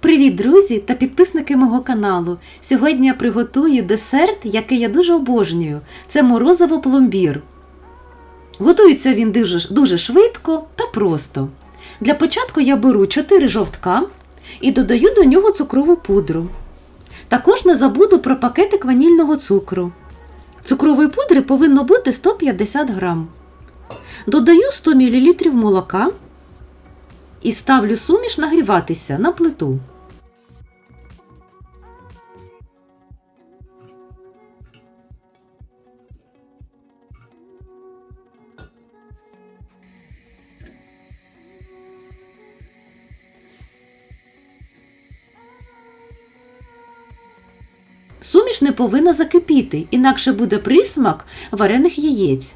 Привіт, друзі та підписники мого каналу. Сьогодні я приготую десерт, який я дуже обожнюю. Це морозиво пломбір. Готується він дуже, дуже швидко та просто. Для початку я беру 4 жовтка і додаю до нього цукрову пудру. Також не забуду про пакетик ванільного цукру. Цукрової пудри повинно бути 150 грам. Додаю 100 мл молока і ставлю суміш нагріватися на плиту. Суміш не повинна закипіти, інакше буде присмак варених яєць.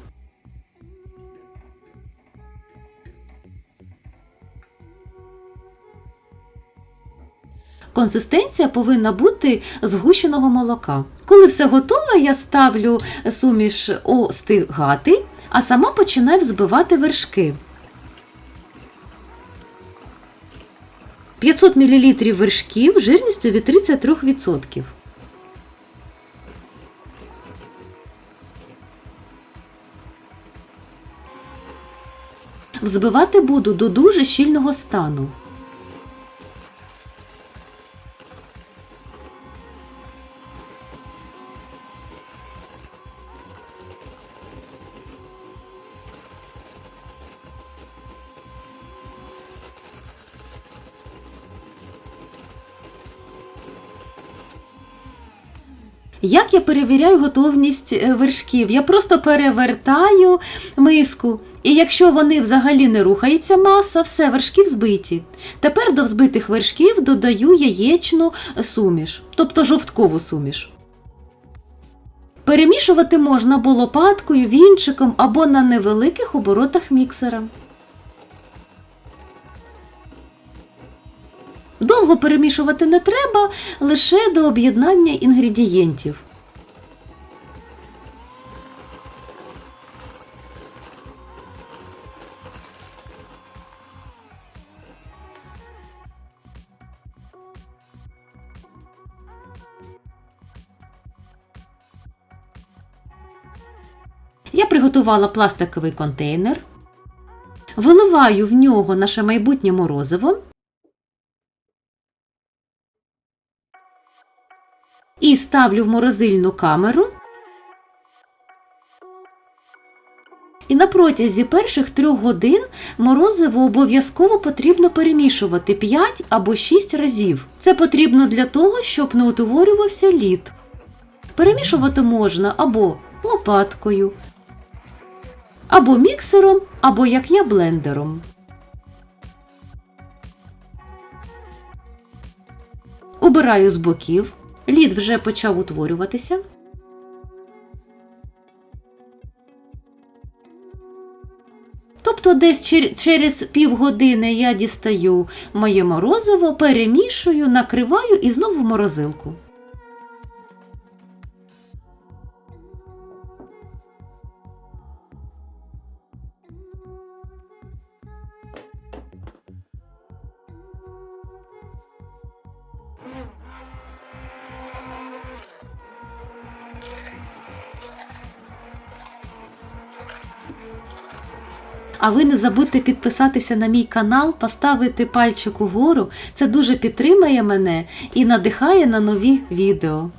Консистенція повинна бути згущеного молока. Коли все готове, я ставлю суміш остигати, а сама починаю взбивати вершки. 500 мл вершків жирністю від 33%. Взбивати буду до дуже щільного стану. Як я перевіряю готовність е, вершків? Я просто перевертаю миску. І якщо вони взагалі не рухається маса, все, вершки взбиті. Тепер до взбитих вершків додаю яєчну суміш, тобто жовткову суміш. Перемішувати можна або лопаткою, вінчиком або на невеликих оборотах міксера. Довго перемішувати не треба, лише до об'єднання інгредієнтів. Я приготувала пластиковий контейнер, виливаю в нього наше майбутнє морозиво. І ставлю в морозильну камеру. І на протязі перших трьох годин морозиво обов'язково потрібно перемішувати 5 або 6 разів. Це потрібно для того, щоб не утворювався лід. Перемішувати можна або лопаткою, або міксером, або як я блендером. Убираю з боків. Лід вже почав утворюватися. Тобто десь через півгодини я дістаю моє морозиво, перемішую, накриваю і знову в морозилку. А ви не забудьте підписатися на мій канал, поставити пальчик угору. Це дуже підтримає мене і надихає на нові відео.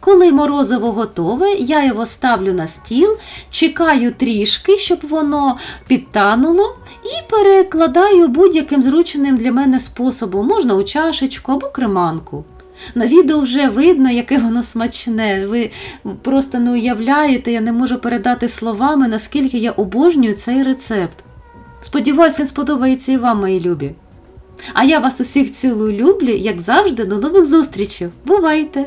Коли морозиво готове, я його ставлю на стіл, чекаю трішки, щоб воно підтануло, і перекладаю будь-яким зручним для мене способом, можна у чашечку або креманку. На відео вже видно, яке воно смачне. Ви просто не уявляєте, я не можу передати словами, наскільки я обожнюю цей рецепт. Сподіваюсь, він сподобається і вам, мої любі. А я вас усіх цілую люблю, як завжди, до нових зустрічей. Бувайте!